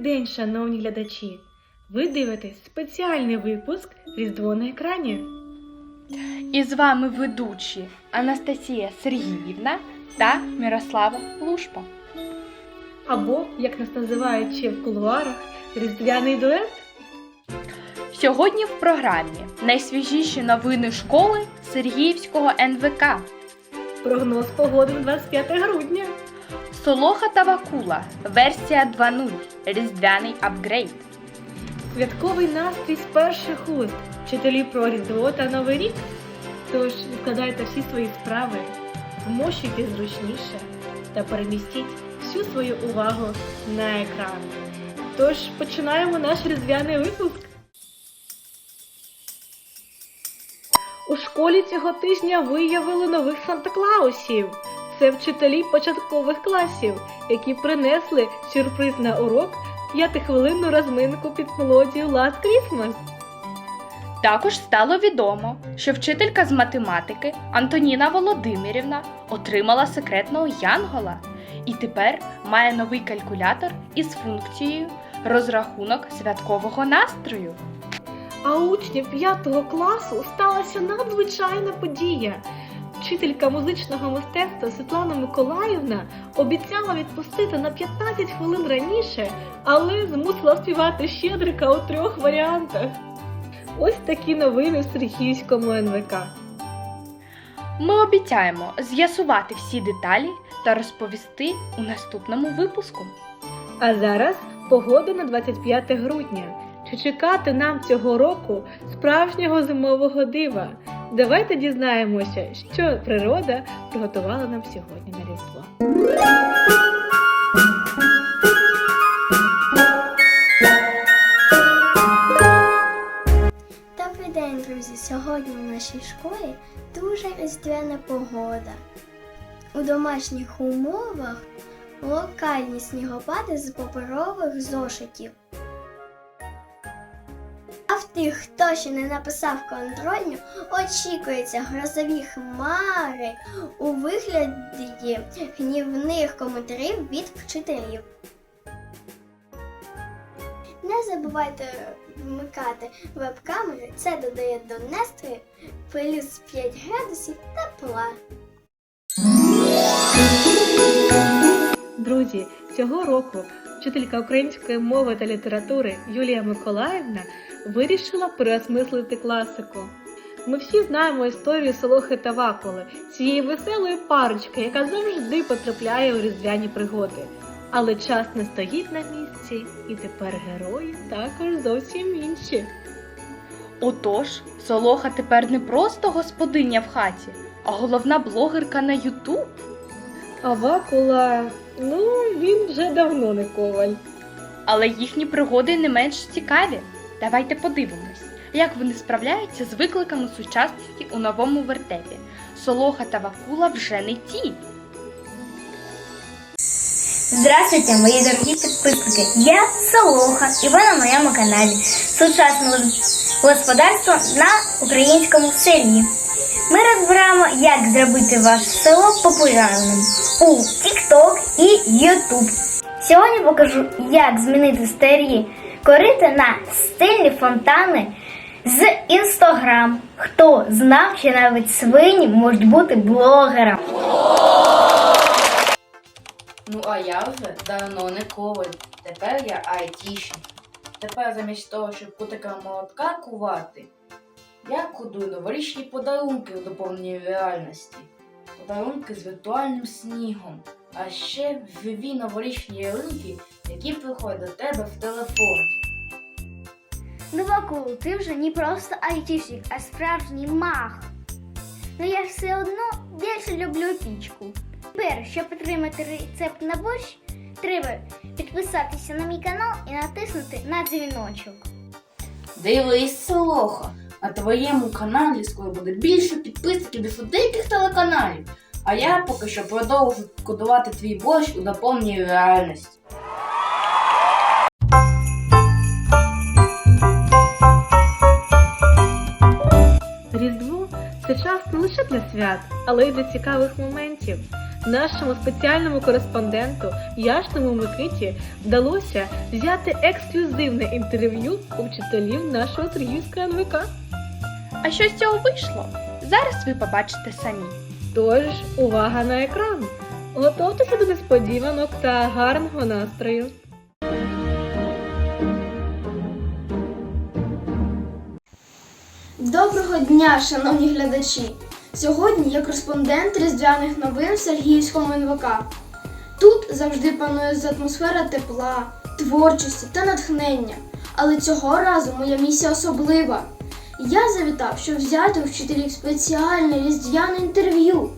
день, шановні глядачі! Ви дивитесь спеціальний випуск Різдво на екрані. І з вами ведучі Анастасія Сергіївна та Мирослава Лушпа. Або, як нас називають ще в кулуарах, Різдвяний дует. Сьогодні в програмі найсвіжіші новини школи Сергіївського НВК, Прогноз погоди 25 грудня. Солоха та Вакула, версія 2.0, різдвяний апгрейд. Святковий настрій з перших уст. Вчителі про Різдво та Новий рік. Тож відкладайте всі свої справи, вмощуйте зручніше та перемістіть всю свою увагу на екран. Тож починаємо наш різдвяний випуск. У школі цього тижня виявили нових Санта-Клаусів. Це вчителі початкових класів, які принесли сюрприз на урок п'ятихвилинну розминку під мелодію Last Christmas. Також стало відомо, що вчителька з математики Антоніна Володимирівна отримала секретного янгола і тепер має новий калькулятор із функцією розрахунок святкового настрою. А учнів 5 класу сталася надзвичайна подія. Вчителька музичного мистецтва Світлана Миколаївна обіцяла відпустити на 15 хвилин раніше, але змусила співати щедрика у трьох варіантах. Ось такі новини в Сергіївському НВК. Ми обіцяємо з'ясувати всі деталі та розповісти у наступному випуску. А зараз погода на 25 грудня. Чи чекати нам цього року справжнього зимового дива? Давайте дізнаємося, що природа приготувала нам сьогодні на Різдво. Добрий день, друзі! Сьогодні в нашій школі дуже різдвяна погода. У домашніх умовах локальні снігопади з паперових зошитів. Тих, хто ще не написав контрольню, очікуються грозові хмари у вигляді гнівних коментарів від вчителів. Не забувайте вмикати веб-камери, це додає до настрою плюс 5 градусів тепла. Друзі, цього року вчителька української мови та літератури Юлія Миколаївна вирішила переосмислити класику. Ми всі знаємо історію Солохи та Вакули, цієї веселої парочки, яка завжди потрапляє у різдвяні пригоди. Але час не стоїть на місці, і тепер герої також зовсім інші. Отож, Солоха тепер не просто господиня в хаті, а головна блогерка на Ютуб. А Вакула, ну він вже давно не коваль. Але їхні пригоди не менш цікаві. Давайте подивимось, як вони справляються з викликами сучасності у новому вертепі. Солоха та Вакула вже не ті. Здравствуйте, мої дорогі підписники! Я Солоха, і ви на моєму каналі Сучасне господарство на українському селі. Ми розбираємо, як зробити ваше село популярним у TikTok і YouTube. Сьогодні покажу, як змінити старі корита на стильні фонтани з Instagram. Хто знав, що навіть свині можуть бути блогерами? Ну а я вже давно не коваль. Тепер я айтішник. Тепер замість того, щоб кутика молотка кувати, я кодую новорічні подарунки у доповненій реальності. Подарунки з віртуальним снігом. А ще живі новорічні ялинки, які приходять до тебе в телефон. Ну, Вакул, ти вже не просто айтішник, а справжній маг. Ну я все одно більше люблю пічку. Тепер, щоб отримати рецепт на борщ, треба підписатися на мій канал і натиснути на дзвіночок. Дивись, Солоха, на твоєму каналі скоро буде більше підписників ніж у деяких телеканалів. А я поки що продовжу кодувати твій борщ у доповненій реальності. Різдво це час не лише для свят, але й для цікавих моментів. Нашому спеціальному кореспонденту Яшному Микиті вдалося взяти ексклюзивне інтерв'ю у вчителів нашого Сергіївського НВК. А що з цього вийшло? Зараз ви побачите самі. Тож, увага на екран! Готуйтеся до несподіванок та гарного настрою! Доброго дня, шановні глядачі! Сьогодні я кореспондент різдвяних новин в Сергіївському НВК. Тут завжди панує атмосфера тепла, творчості та натхнення. Але цього разу моя місія особлива. Я завітав, щоб взяти у вчителів спеціальне різдвяне інтерв'ю.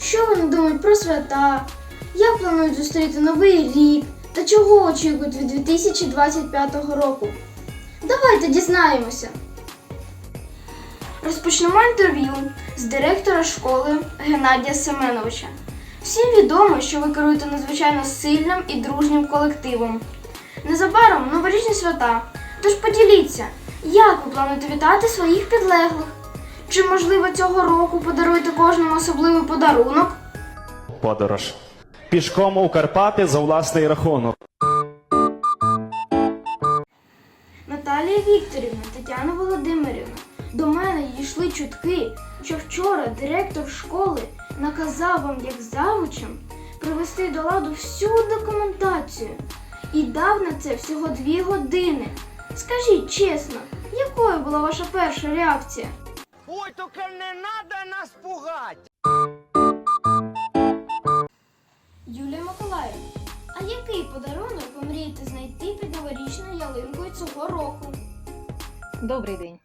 Що вони думають про свята, як планують зустріти новий рік та чого очікують від 2025 року. Давайте дізнаємося. Розпочнемо інтерв'ю з директора школи Геннадія Семеновича. Всім відомо, що ви керуєте надзвичайно сильним і дружнім колективом. Незабаром новорічні свята. Тож поділіться, як ви плануєте вітати своїх підлеглих? Чи можливо цього року подаруєте кожному особливий подарунок? подорож. Пішком у Карпати за власний рахунок. Наталія Вікторівна, Тетяна Володимирівна, до мене дійшли чутки, що вчора директор школи наказав вам, як завучам, привести до ладу всю документацію і дав на це всього дві години. Скажіть чесно, якою була ваша перша реакція? Ой, только не надо нас пугать! Юлія Миколаївна, а який подарунок ви мрієте знайти під новорічною ялинкою цього року? Добрий день.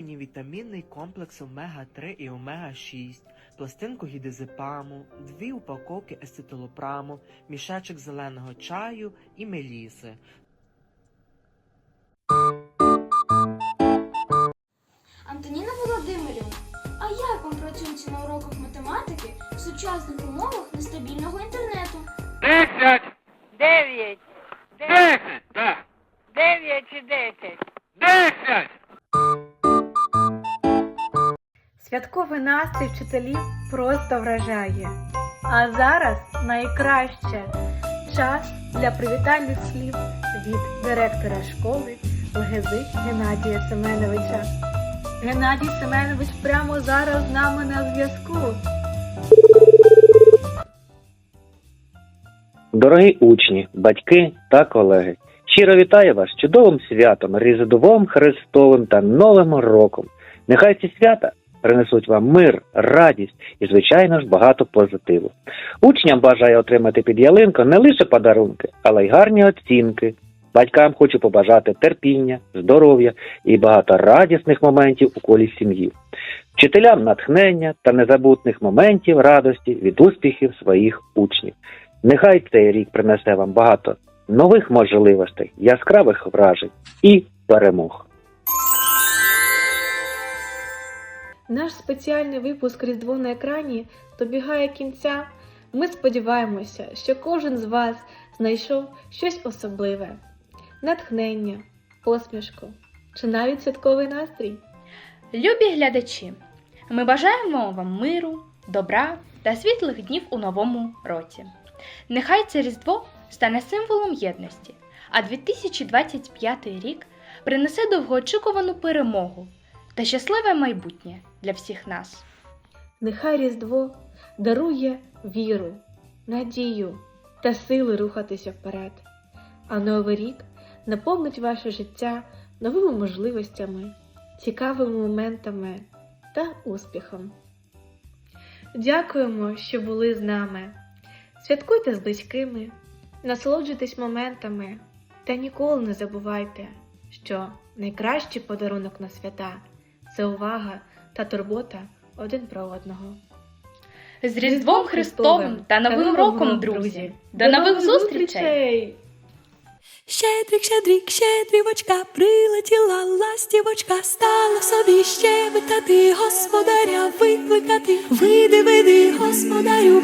Вітамінний комплекс омега-3 і омега-6, пластинку гідезепаму, дві упаковки ацетилопраму, мішечок зеленого чаю і меліси. Антоніна Володимирівна, а як вам працюється на уроках математики в сучасних умовах нестабільного інтернету? Десять! Дев'ять. Десять! Так! Дев'ять чи десять. Десять! Святковий настрій вчителів просто вражає. А зараз найкраще час для привітальних слів від директора школи Лгези Геннадія Семеновича. Геннадій Семенович прямо зараз з нами на зв'язку. Дорогі учні, батьки та колеги, щиро вітаю вас чудовим святом, Різдвом Христовим та Новим роком. Нехай ці свята принесуть вам мир, радість і, звичайно ж, багато позитиву. Учням бажаю отримати під ялинку не лише подарунки, але й гарні оцінки. Батькам хочу побажати терпіння, здоров'я і багато радісних моментів у колі сім'ї. Вчителям натхнення та незабутних моментів радості від успіхів своїх учнів. Нехай цей рік принесе вам багато нових можливостей, яскравих вражень і перемог. Наш спеціальний випуск Різдво на екрані добігає кінця. Ми сподіваємося, що кожен з вас знайшов щось особливе: натхнення, посмішку чи навіть святковий настрій. Любі глядачі, ми бажаємо вам миру, добра та світлих днів у новому році. Нехай це Різдво стане символом єдності, а 2025 рік принесе довгоочікувану перемогу та щасливе майбутнє для всіх нас. Нехай Різдво дарує віру, надію та сили рухатися вперед, а Новий рік наповнить ваше життя новими можливостями, цікавими моментами та успіхом. Дякуємо, що були з нами. Святкуйте з близькими, насолоджуйтесь моментами та ніколи не забувайте, що найкращий подарунок на свята це увага та турбота один про одного. З Різдвом Христовим та Новим роком, друзі! До нових зустрічей! Щедрик, щедрик, щедрівочка, прилетіла ластівочка, стала собі щебетати, господаря викликати. Вийди, вийди, господарю,